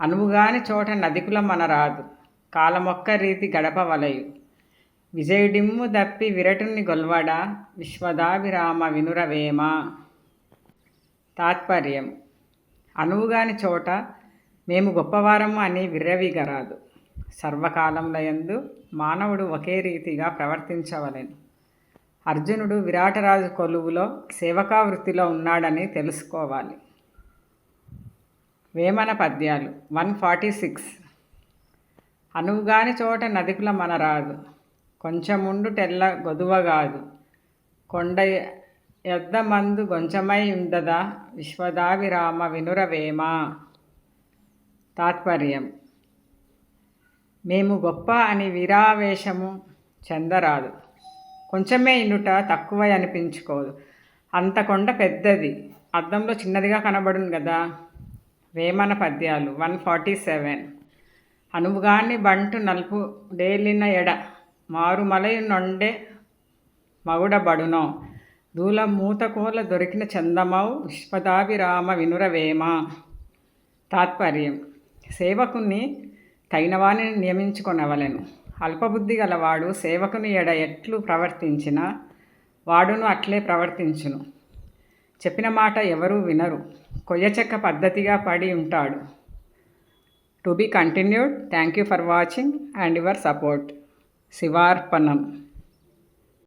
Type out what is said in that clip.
అనువుగాని చోట నదికుల మనరాదు కాలమొక్క రీతి గడప వలయు విజయుడిమ్ము దప్పి విరటుని గొల్వడ విశ్వదాభిరామ వినురవేమ? తాత్పర్యం. అనువుగాని చోట మేము గొప్పవారము అని విర్రవీగరాదు. సర్వకాలంలయందు మానవుడు ఒకే రీతిగా ప్రవర్తించవలెను. అర్జునుడు విరాటరాజు కొలువులో సేవకా వృత్తిలో ఉన్నాడని తెలుసుకోవాలి. వేమన పద్యాలు వన్ ఫార్టీ సిక్స్. అనువుగాని చోట నదికుల మనరాదు కొంచెముండు తెల్ల గొదువగాదు కొండ ఎద్ద మందు గొంచమై ఉండదా? వినుర వినురవేమ తాత్పర్యం. మేము గొప్ప అని వీరావేశము చెందరాదు. కొంచెమే ఇనుట తక్కువ అనిపించుకోదు. అంత కొండ పెద్దది. అద్దంలో చిన్నదిగా కనబడును కదా వేమన పద్యాలు వన్ ఫార్టీ సెవెన్. అనువుగాని బంటు నలుపు డేలిన ఎడ మారుమలై నొండే మగుడబడునో. దూల మూతకోల దొరికిన చందమౌ విశ్వదాభిరామ వినురవేమ తాత్పర్యం సేవకుని తగినవాణిని నియమించుకొనవలెను. అల్పబుద్ధి గలవాడు సేవకుని ఎడ ఎట్లు ప్రవర్తించినా వాడును అట్లే ప్రవర్తించును. చెప్పిన మాట ఎవరూ వినరు. కొయ్యచెక్క పద్ధతిగా పడి ఉంటాడు. To be continued thank you for watching and your support. శివార్పణం.